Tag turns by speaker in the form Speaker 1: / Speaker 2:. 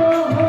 Speaker 1: 어,